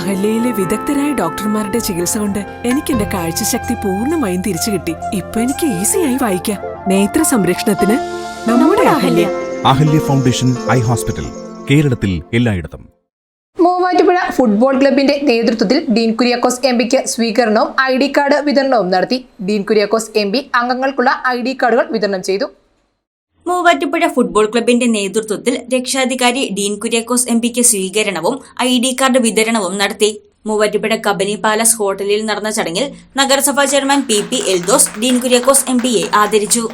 അഹല്യയിലെ വിദഗ്ധരായ ഡോക്ടർമാരുടെ ചികിത്സ കൊണ്ട് എനിക്ക് എന്റെ കാഴ്ചശക്തി പൂർണമായും തിരിച്ചു കിട്ടി. ഇപ്പൊ എനിക്ക് ഈസിയായി വായിക്കാം. നേത്ര സംരക്ഷണത്തിന് നമ്മുടെ Ahalya. Ahalya foundation eye hospital കേരളത്തിൽ എല്ലായിടത്തും. മൂവാറ്റുപുഴ ഫുട്ബോൾ ക്ലബിന്റെ നേതൃത്വത്തിൽ ഡീൻ കുര്യാക്കോസ് എം പിക്ക് സ്വീകരണവും ഐ ഡി കാർഡ് വിതരണവും നടത്തി. ഡീൻ കുര്യാക്കോസ് എം പി അംഗങ്ങൾക്കുള്ള ഐ ഡി കാർഡുകൾ വിതരണം ചെയ്തു. മൂവാറ്റുപുഴ ഫുട്ബോൾ ക്ലബിന്റെ നേതൃത്വത്തിൽ രക്ഷാധികാരി ഡീൻ കുര്യാക്കോസ് എം പിക്ക് സ്വീകരണവും ഐ ഡി കാർഡ് വിതരണവും നടത്തി. മൂവാറ്റുപുഴ കബനി പാലസ് ഹോട്ടലിൽ നടന്ന ചടങ്ങിൽ നഗരസഭാ chairman P P Eldhose Dean Kuriakose M പിയെ ആദരിച്ചു.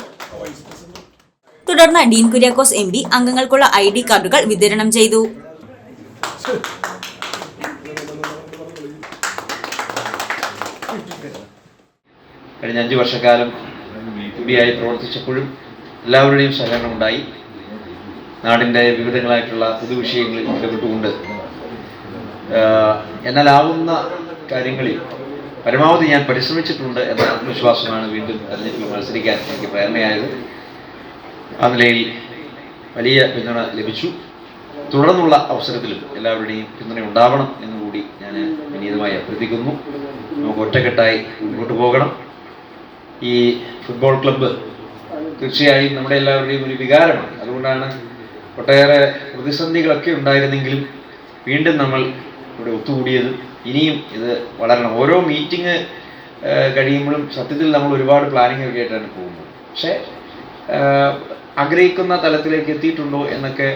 തുടർന്ന് ഡീൻ കുര്യാക്കോസ് എം പി അംഗങ്ങൾക്കുള്ള ഐ ഡി കാർഡുകൾ വിതരണം ചെയ്തു. കഴിഞ്ഞ അഞ്ച് വർഷക്കാലം എം ആയി പ്രവർത്തിച്ചപ്പോഴും എല്ലാവരുടെയും സഹകരണം ഉണ്ടായി. നാടിന്റെ വിവിധങ്ങളായിട്ടുള്ള പൊതുവിഷയങ്ങളിൽ ഇടപെട്ടുകൊണ്ട്. എന്നാലാവുന്ന കാര്യങ്ങളിൽ പരമാവധി ഞാൻ പരിശ്രമിച്ചിട്ടുണ്ട് എന്ന ആത്മവിശ്വാസമാണ് വീണ്ടും തെരഞ്ഞെടുപ്പിൽ മത്സരിക്കാൻ എനിക്ക് പ്രേരണയായത്. ആ നിലയിൽ വലിയ പിന്തുണ ലഭിച്ചു. തുടർന്നുള്ള അവസരത്തിലും എല്ലാവരുടെയും പിന്തുണ ഉണ്ടാവണം എന്നുകൂടി ഞാൻ വിനീതമായി അഭ്യർത്ഥിക്കുന്നു. നമുക്ക് ഒറ്റക്കെട്ടായി മുന്നോട്ട് പോകണം. ഈ ഫുട്ബോൾ ക്ലബ്ബ് തീർച്ചയായും നമ്മുടെ എല്ലാവരുടെയും ഒരു വികാരമാണ്. അതുകൊണ്ടാണ് ഒട്ടേറെ പ്രതിസന്ധികളൊക്കെ ഉണ്ടായിരുന്നെങ്കിലും വീണ്ടും നമ്മൾ ഇവിടെ ഒത്തുകൂടിയത്. ഇനിയും ഇത് വളരണം. ഓരോ മീറ്റിംഗ് കഴിയുമ്പോഴും സത്യത്തിൽ നമ്മൾ ഒരുപാട് പ്ലാനിങ് ഒക്കെ ആയിട്ടാണ് പോകുന്നത്. പക്ഷേ ആഗ്രഹിക്കുന്ന തലത്തിലേക്ക് എത്തിയിട്ടുണ്ടോ എന്നൊക്കെ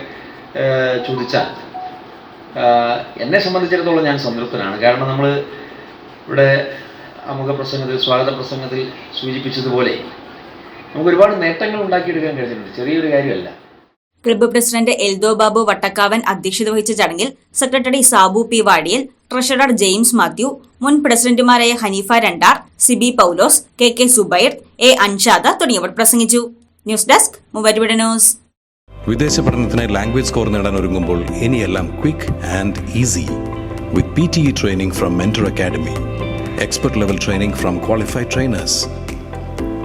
ചോദിച്ചാൽ എന്നെ സംബന്ധിച്ചിടത്തോളം ഞാൻ സംതൃപ്തനാണ്. കാരണം നമ്മൾ ഇവിടെ അമുഖ പ്രസംഗത്തിൽ സ്വാഗത പ്രസംഗത്തിൽ സൂചിപ്പിച്ചതുപോലെ നമുക്ക് ഒരുപാട് നേട്ടങ്ങൾ ഉണ്ടാക്കിയെടുക്കാൻ കഴിഞ്ഞിട്ടുണ്ട്. ചെറിയൊരു കാര്യമല്ല. ക്ലബ്ബ് പ്രസിഡന്റ് എൽദോ ബാബു വട്ടക്കാവൻ അധ്യക്ഷത വഹിച്ച ചടങ്ങിൽ secretary Sabu P Vadiyal treasurer James Mathew മുൻ പ്രസിഡന്റുമാരായ Hanifa Randar Siby Paulose K K Zubair A Anshad തുടങ്ങിയവർ പ്രസംഗിച്ചു. News desk Muvattupuzha news. വിദേശ പഠനത്തിന് ലാംഗ്വേജ് സ്കോർ നേടാൻ ഒരുങ്ങുമ്പോൾ ഇനിയെല്ലാം quick and easy with P T E training from Mentor Academy. Expert level training from qualified trainers.